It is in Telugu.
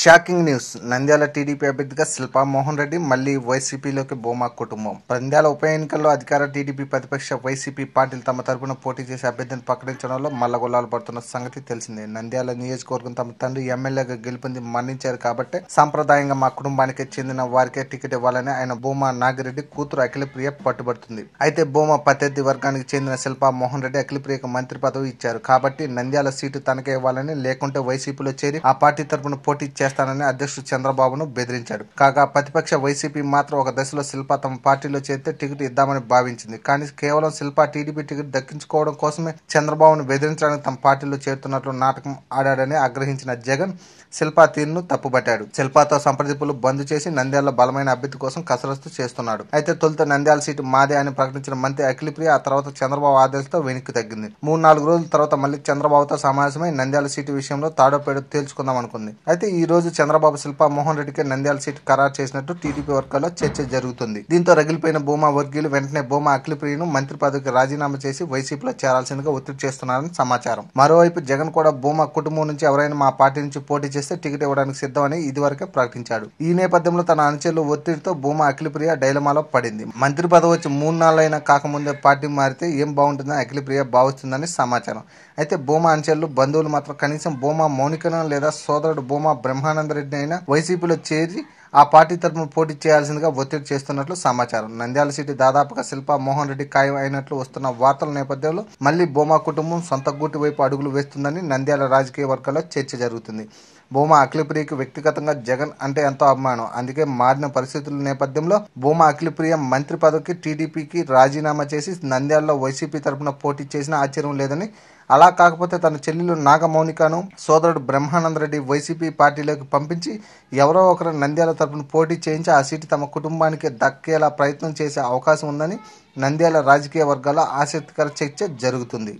Shocking news. నంద్యాల టీడీపీ అభ్యర్థిగా శిల్పా మోహన్ రెడ్డి మళ్ళీ వైసీపీలోకి బోమా కుటుంబం. నంద్యాల ఉప ఎన్నికల్లో అధికార టీడీపీ ప్రతిపక్ష వైసీపీ పార్టీలు తమ తరపున పోటీ చేసే అభ్యర్థిని ప్రకటించడంలో మల్లగొల్లాలు పడుతున్న సంగతి తెలిసిందే. నంద్యాల నియోజకవర్గం తమ తండ్రి ఎమ్మెల్యేగా గెలుపొంది మరణించారు కాబట్టి సాంప్రదాయంగా మా కుటుంబానికి చెందిన వారికే టికెట్ ఇవ్వాలని ఆయన బోమా నాగిరెడ్డి కూతురు అఖిలప్రియ పట్టుబడుతుంది. అయితే బోమా ప్రత్యర్థి వర్గానికి చెందిన శిల్పా మోహన్ రెడ్డి అఖిలప్రియకు మంత్రి పదవి ఇచ్చారు. కాబట్టి నంద్యాల సీటు తనకే ఇవ్వాలని లేకుంటే వైసీపీలో చేరి ఆ పార్టీ తరపున పోటీ చేస్తానని అధ్యక్షుడు చంద్రబాబును బెదిరించాడు. కాగా ప్రతిపక్ష వైసీపీ మాత్రం ఒక దశలో శిల్ప తమ పార్టీలో చేరితే టికెట్ ఇద్దామని భావించింది. కానీ కేవలం శిల్ప టీడీపీ టికెట్ దక్కించుకోవడం కోసమే చంద్రబాబును బెదిరించడానికి తమ పార్టీలో చేరుతున్నట్లు నాటకం ఆడాడని ఆగ్రహించిన జగన్ శిల్పా తీరును తప్పుపట్టాడు శిల్పాతో సంప్రదింపులు బంద్ చేసి నంద్యాల బలమైన అభ్యర్థి కోసం కసరత్తు చేస్తున్నాడు. అయితే తొలుత నంద్యాల సీటు మాదే అని ప్రకటించిన మంత్రి అఖిలప్రియ ఆ తర్వాత చంద్రబాబు ఆదేశంతో వెనక్కి తగ్గింది. మూడు నాలుగు రోజుల తర్వాత మళ్ళీ చంద్రబాబుతో సమావేశమై నంద్యాల సీటు విషయంలో తాడోపేడు తేల్చుకుందాం అనుకుంది. అయితే ఈ రోజు చంద్రబాబు శిల్పా మోహన్ రెడ్డికి నంద్యాల సీటు ఖరారు చేసినట్టు టీడీపీ వర్గాల్లో చర్చ జరుగుతుంది. దీంతో రగిలిపోయిన భూమా వర్గీయులు వెంటనే భూమా అఖిలప్రియను మంత్రి పదవికి రాజీనామా చేసి వైసీపీలో చేరాల్సిందిగా ఒత్తిడి చేస్తున్నారని సమాచారం. మరోవైపు జగన్ కూడా భూమా కుటుంబం నుంచి ఎవరైనా మా పార్టీ నుంచి పోటీ చేస్తే టికెట్ ఇవ్వడానికి సిద్ధమని ఇదివరకే ప్రకటించాడు. ఈ నేపథ్యంలో తన అనుచరులు ఒత్తిడితో భూమా అఖిలప్రియ డైలమాలో పడింది. మంత్రి పదవి వచ్చి మూడు నాళ్ళైనా కాకముందే పార్టీ మారితే ఏం బాగుంటుందని అఖిలప్రియ భావిస్తుందని సమాచారం. అయితే భూమా అనుచరులు బంధువులు మాత్రం కనీసం భూమా మౌనికను లేదా సోదరుడు భూమా బ్రహ్మ రెడ్డి అయినా వైసీపీలో చేరి ఆ పార్టీ తరఫున పోటీ చేయాల్సిందిగా ఒత్తిడి చేస్తున్నట్లు సమాచారం. నంద్యాల సిటీ దాదాపుగా శిల్పా మోహన్ రెడ్డి ఖాయం అయినట్లు వస్తున్న వార్తల నేపథ్యంలో మళ్ళీ బోమా కుటుంబం సొంత గూటి వైపు అడుగులు వేస్తుందని నంద్యాల రాజకీయ వర్గాల్లో చర్చ జరుగుతుంది. భూమా అఖిలప్రియకి వ్యక్తిగతంగా జగన్ అంటే ఎంతో అభిమానం. అందుకే మారిన పరిస్థితుల నేపథ్యంలో భూమా అఖిలప్రియ మంత్రి పదవికి టీడీపీకి రాజీనామా చేసి నంద్యాలలో వైసీపీ తరఫున పోటీ చేసిన ఆశ్చర్యం లేదని అలా కాకపోతే తన చెల్లెలు నాగమౌనికను సోదరుడు బ్రహ్మానంద రెడ్డి వైసీపీ పార్టీలోకి పంపించి ఎవరో ఒకరు నంద్యాల తరపున పోటీ చేయించి ఆ సీటు తమ కుటుంబానికి దక్కేలా ప్రయత్నం చేసే అవకాశం ఉందని నంద్యాల రాజకీయ వర్గాల ఆసక్తికర చర్చ జరుగుతుంది.